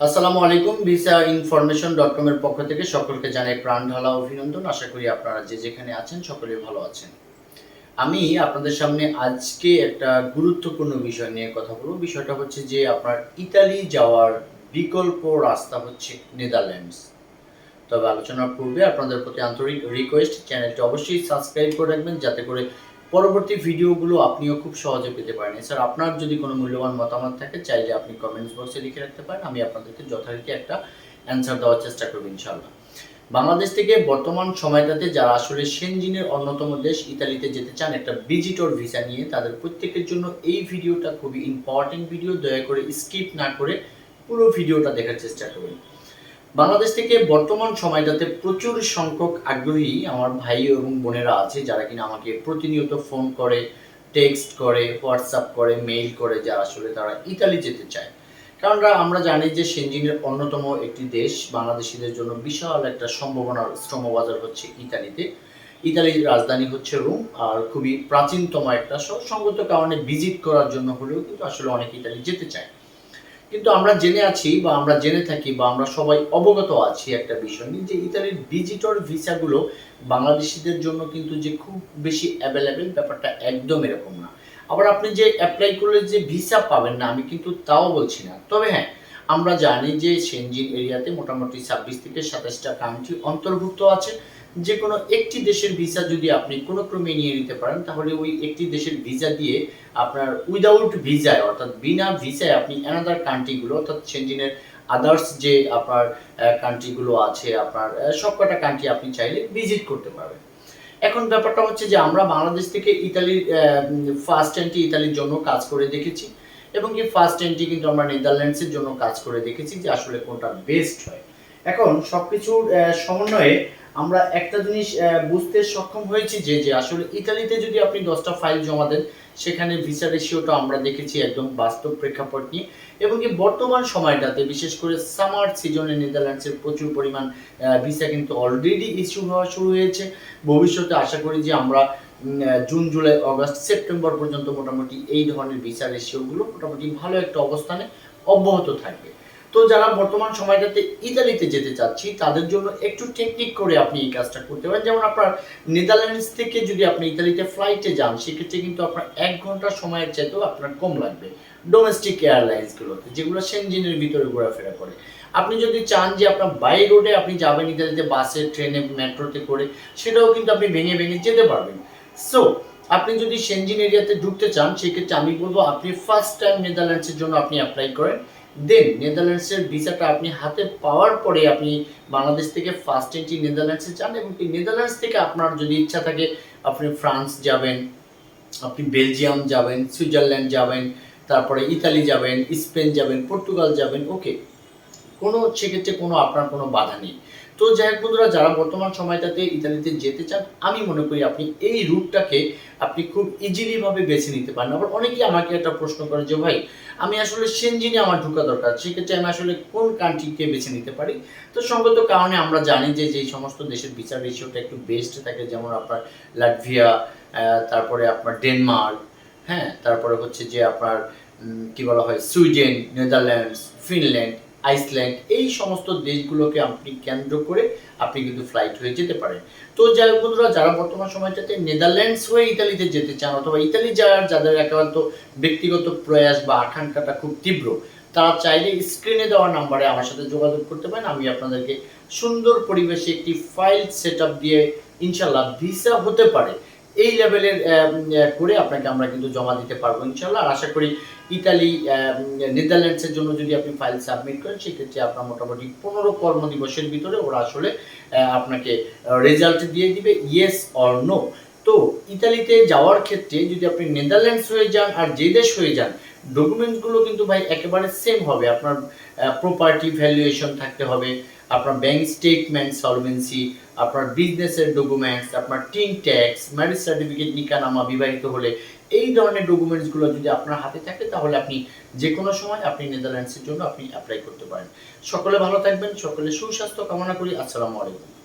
আসসালামু আলাইকুম visa information dot com এর পক্ষ থেকে সকলকে জানাই প্রাণ ঢালা অভিনন্দন। আশা করি আপনারা যে যেখানে আছেন সকলে ভালো আছেন। আমি আপনাদের সামনে আজকে একটা গুরুত্বপূর্ণ বিষয় নিয়ে কথা বলব। বিষয়টা হচ্ছে যে আপনার ইতালি যাওয়ার বিকল্প রাস্তা হচ্ছে নেদারল্যান্ডস। তবে আলোচনার পূর্বে আপনাদের প্রতি আন্তরিক রিকোয়েস্ট চ্যানেলটি অবশ্যই সাবস্ক্রাইব করে রাখবেন, যাতে করে পরবর্তী ভিডিওগুলো আপনিও খুব সহজে পেতে পারেন। স্যার আপনার যদি কোনো মূল্যবান মতামত থাকে, চাইলে আপনি কমেন্টস বক্সে লিখে রাখতে পারেন। আমি আপনাদেরকে যথারীতি একটা অ্যান্সার দেওয়ার চেষ্টা করব ইনশাল্লাহ বাংলাদেশ থেকে বর্তমান সময়টাতে যারা আসলে সেনজিনের অন্যতম দেশ, ইতালিতে যেতে চান, একটা ভিজিটর ভিসা নিয়ে তাদের প্রত্যেকের জন্য এই ভিডিওটা খুবই ইম্পর্টেন্ট ভিডিও দয়া করে স্কিপ না করে পুরো ভিডিওটা দেখার চেষ্টা করবেন বাংলাদেশ থেকে বর্তমান সময়টাতে প্রচুর সংখ্যক আগ্রহী আমার ভাই এবং বোনেরা আছে, যারা কিনা আমাকে প্রতিনিয়ত ফোন করে টেক্সট করে হোয়াটসঅ্যাপ করে মেইল করে, যারা আসলে তারা ইতালি যেতে চায়। কারণ আমরা জানি যে সেনজিনের অন্যতম একটি দেশ, বাংলাদেশিদের জন্য বিশাল একটা সম্ভাবনার শ্রমবাজার হচ্ছে ইতালিতে ইতালির রাজধানী হচ্ছে রোম আর খুবই প্রাচীনতম একটা সঙ্গত কারণে ভিজিট করার জন্য হলেও কিন্তু আসলে অনেক ইতালি যেতে চায়। কিন্তু আমরা জেনে আছি বা আমরা জেনে থাকি বা আমরা সবাই অবগত আছি একটা বিষয় নিয়ে যে ইতালির ভিজিটর ভিসাগুলো বাংলাদেশিদের জন্য কিন্তু যে খুব বেশি অ্যাভেলেবেল ব্যাপারটা একদম এরকম না। আবার আপনি যে অ্যাপ্লাই করলে যে ভিসা পাবেন না, আমি কিন্তু তাও বলছি না। তবে হ্যাঁ আমরা জানি যে সেনজিন এরিয়াতে মোটামুটি ছাব্বিশ থেকে সাতাশটা কান্ট্রি অন্তর্ভুক্ত আছে। যে কোনো একটি দেশের ভিসা যদি আপনি কোনো ক্রমে নিয়ে নিতে পারেন, তাহলে ওই একটি দেশের ভিসা দিয়ে আপনার উইদাউট ভিসায় অর্থাৎ বিনা ভিসায় আপনি অ্যানাদার কান্ট্রিগুলো অর্থাৎ সেনজিনের আদার্স যে আপনার কান্ট্রিগুলো আছে, আপনার সবকটা কান্ট্রি আপনি চাইলে ভিজিট করতে পারবেন। এখন ব্যাপারটা হচ্ছে যে আমরা বাংলাদেশ থেকে ইতালির ফার্স্ট এন্ট্রি ইতালির জন্য কাজ করে দেখেছি এবং এই ফার্স্ট এন্ট্রি কিন্তু আমরা নেদারল্যান্ডসের জন্য কাজ করে দেখেছি যে আসলে কোনটা বেস্ট হয়। এখন সবকিছুর সমন্বয়ে আমরা একটা জিনিস বুঝতে সক্ষম হয়েছি যে যে আসলে ইতালিতে যদি আপনি দশটা ফাইল জমা দেন, সেখানে ভিসা রেশিওটা আমরা দেখেছি একদম বাস্তব প্রেক্ষাপট নিয়ে। এবং কি বর্তমান সময়টাতে, বিশেষ করে সামার সিজনে নেদারল্যান্ডসের প্রচুর পরিমাণ ভিসা কিন্তু অলরেডি ইস্যু হওয়া শুরু হয়েছে। ভবিষ্যতে আশা করি যে আমরা জুন, জুলাই, অগস্ট, সেপ্টেম্বর পর্যন্ত মোটামুটি এই ধরনের ভিসা রেশিওগুলো মোটামুটি ভালো একটা অবস্থানে অব্যাহত থাকবে। তো যারা বর্তমান সময়টাতে ইতালিতে যেতে চাচ্ছি, তাদের জন্য একটু টেকনিক করে আপনি এই কাজটা করতে পারেন। যেমন আপনার নেদারল্যান্ডস থেকে যদি আপনি ইতালিতে ফ্লাইটে যান, সেক্ষেত্রে কিন্তু আপনার এক ঘণ্টা সময়ের চাইতেও আপনার কম লাগবে। ডোমেস্টিক এয়ারলাইন্সগুলোতে যেগুলো সেনজিনের ভিতরে ঘোরাফেরা করে। আপনি যদি চান যে আপনার বাই রোডে আপনি যাবেন ইতালিতে বাসে, ট্রেনে, মেট্রোতে করে, সেটাও কিন্তু আপনি ভেঙে ভেঙে যেতে পারবেন। সো আপনি যদি সেনজিন এরিয়াতে ঢুকতে চান, সেক্ষেত্রে আমি বলব আপনি ফার্স্ট টাইম নেদারল্যান্ডসের জন্য আপনি অ্যাপ্লাই করেন। দেন নেদারল্যান্ডসের ভিসাটা আপনি হাতে পাওয়ার পরে আপনি বাংলাদেশ থেকে ফার্স্ট এন্ট্রি নেদারল্যান্ডসে যান এবং নেদারল্যান্ডস থেকে আপনার যদি ইচ্ছা থাকে, আপনি ফ্রান্স যাবেন, আপনি বেলজিয়াম যাবেন, সুইজারল্যান্ড যাবেন, তারপরে ইতালি যাবেন, স্পেন যাবেন, পর্তুগাল যাবেন ওকে কোনো সেক্ষেত্রে কোনো আপনার কোনো বাধা নেই। তো যাই হোক বন্ধুরা, যারা বর্তমান সময়টাতে ইতালিতে যেতে চান, আমি মনে করি আপনি এই রুটটাকে আপনি খুব ইজিলিভাবে বেছে নিতে পারেন। আবার অনেকেই আমাকে একটা প্রশ্ন করে যে, ভাই, আমি আসলে সেনজিনে আমার ঢোকা দরকার, সেক্ষেত্রে আমি আসলে কোন কান্ট্রিকে বেছে নিতে পারি? তো সঙ্গত কারণে আমরা জানি যে যেই সমস্ত দেশের বিচার রেশিওটা একটু বেস্ট থাকে, যেমন আপনার লাটভিয়া তারপরে আপনার ডেনমার্ক হ্যাঁ তারপরে হচ্ছে যে আপনার কি বলা হয় সুইডেন নেদারল্যান্ডস ফিনল্যান্ড আইসল্যান্ড, এই সমস্ত দেশগুলোকে আপনি কেন্দ্র করে আপনি কিন্তু ফ্লাইট হয়ে যেতে পারেন। তো যাই হোক বন্ধুরা, যারা বর্তমান সময়টাতে নেদারল্যান্ডস হয়ে ইতালিতে যেতে চান অথবা ইতালি যাওয়ার, যাদের একেবারে ব্যক্তিগত প্রয়াস বা আকাঙ্ক্ষাটা খুব তীব্র, তারা চাইলে স্ক্রিনে দেওয়া নাম্বারে আমার সাথে যোগাযোগ করতে পারেন। আমি আপনাদেরকে সুন্দর পরিবেশে একটি ফাইল সেট দিয়ে ইনশাল্লাহ ভিসা হতে পারে। এই লেভেলের করে আপনাকে আমরা কিন্তু জমা দিতে পারব ইনশাল্লাহ আর আশা করি ইতালি নেদারল্যান্ডসের জন্য যদি আপনি ফাইল সাবমিট করেন, সেক্ষেত্রে আপনার মোটামুটি পনেরো কর্মদিবসের ভিতরে ওরা আসলে আপনাকে রেজাল্ট দিয়ে দিবে ইয়েস অর নো তো ইতালিতে যাওয়ার ক্ষেত্রে যদি আপনি নেদারল্যান্ডস হয়ে যান আর যে দেশ হয়ে যান ডকুমেন্টসগুলো কিন্তু ভাই একেবারে সেম হবে। আপনার প্রপার্টি ভ্যালুয়েশন থাকতে হবে আপনার ব্যাংক স্টেটমেন্ট সলভেন্সি আপনার বিজনেসের ডকুমেন্টস আপনার টিন ট্যাক্স ম্যারেজ সার্টিফিকেট নিকানামা বিবাহিত হলে, এই ধরনের ডকুমেন্টসগুলো যদি আপনার হাতে থাকে, তাহলে আপনি যে কোনো সময় আপনি নেদারল্যান্ডসের জন্য আপনি অ্যাপ্লাই করতে পারেন। সকলে ভালো থাকবেন, সকলে সুস্বাস্থ্য কামনা করি, আসসালামু আলাইকুম।